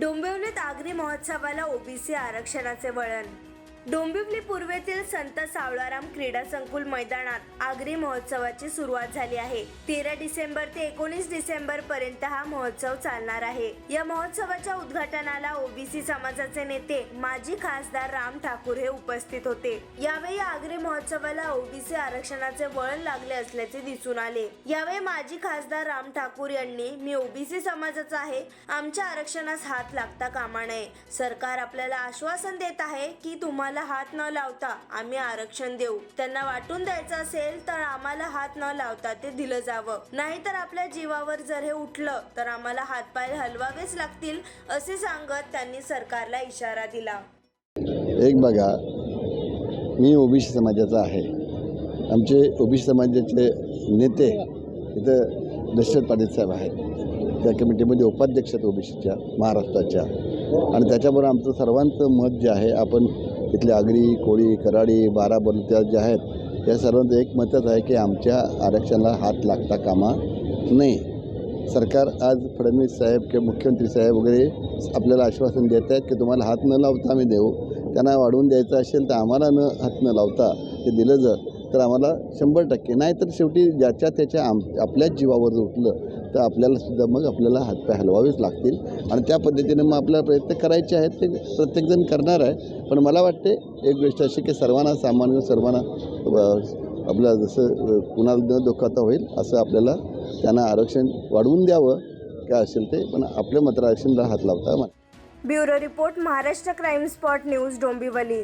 डोंबिवलीत आगरी महोत्सवाला ओबीसी आरक्षणाचे वळण डोंबिवली पूर्वेतील संत सावळाराम क्रीडा संकुल मैदानात आगरी महोत्सवाची सुरुवात झाली आहे. तेरा डिसेंबर ते एकोणीस डिसेंबर पर्यंत हा महोत्सव चालणार आहे. या महोत्सवाच्या उद्घाटनाला ओबीसी समाजाचे नेते माजी खासदार राम ठाकूर हे उपस्थित होते. यावेळी आगरी महोत्सवाला ओबीसी आरक्षणाचे वळण लागले असल्याचे दिसून आले. यावेळी माजी खासदार राम ठाकूर यांनी मी ओबीसी समाजाचा आहे. आमच्या आरक्षणास हात लागता कामा नये. सरकार आपल्याला आश्वासन देत आहे की तुम्हाला हात न लावता आम्ही आरक्षण देऊ. त्यांना वाटून द्यायचं असेल तर आम्हाला हात न लावता ते दिलं जावं. नाहीतर आपल्या जीवावर जर हे उठलं तर आम्हाला हातपाय हलवावेच लागतील असे सांगत त्यांनी सरकारला इशारा दिला. एक बघा मी ओबीसी समाजाचा आहे. आमचे ओबीसी समाजाचे नेते इथं दशरथ पाटील साहेब आहेत. त्या कमिटीमध्ये उपाध्यक्ष आहेत ओबीसीच्या महाराष्ट्राच्या. आणि त्याच्याबरोबर आमचं सर्वांचं मत जे आहे आपण इथले आगरी कोळी कराडी बारा बलुत्या ज्या आहेत या सर्वांचं एक मतच आहे की आमच्या आरक्षणाला हात लागता कामा नये. सरकार आज फडणवीस साहेब किंवा मुख्यमंत्री साहेब वगैरे आपल्याला आश्वासन देत आहेत की तुम्हाला हात न लावता आम्ही देऊ. त्यांना वाढवून द्यायचं असेल तर आम्हाला न हात न लावता ते दिलं जर तर आम्हाला शंभर टक्के. नाही तर शेवटी ज्याच्या त्याच्या आम आपल्याच जीवावर जर उठलं तर आपल्याला सुद्धा मग आपल्याला हातपाय हलवावेच लागतील. आणि त्या पद्धतीने मग आपल्याला प्रयत्न करायचे आहेत. ते प्रत्येकजण करणार आहे. पण मला वाटते एक गोष्ट अशी की सर्वांना सामान्य सर्वांना आपलं जसं कुणाला न दुखाता होईल असं आपल्याला त्यांना आरक्षण वाढवून द्यावं काय असेल ते. पण आपल्या मात्र आरक्षणला हात लावता. Bureau report Maharashtra crime spot news Dombivli.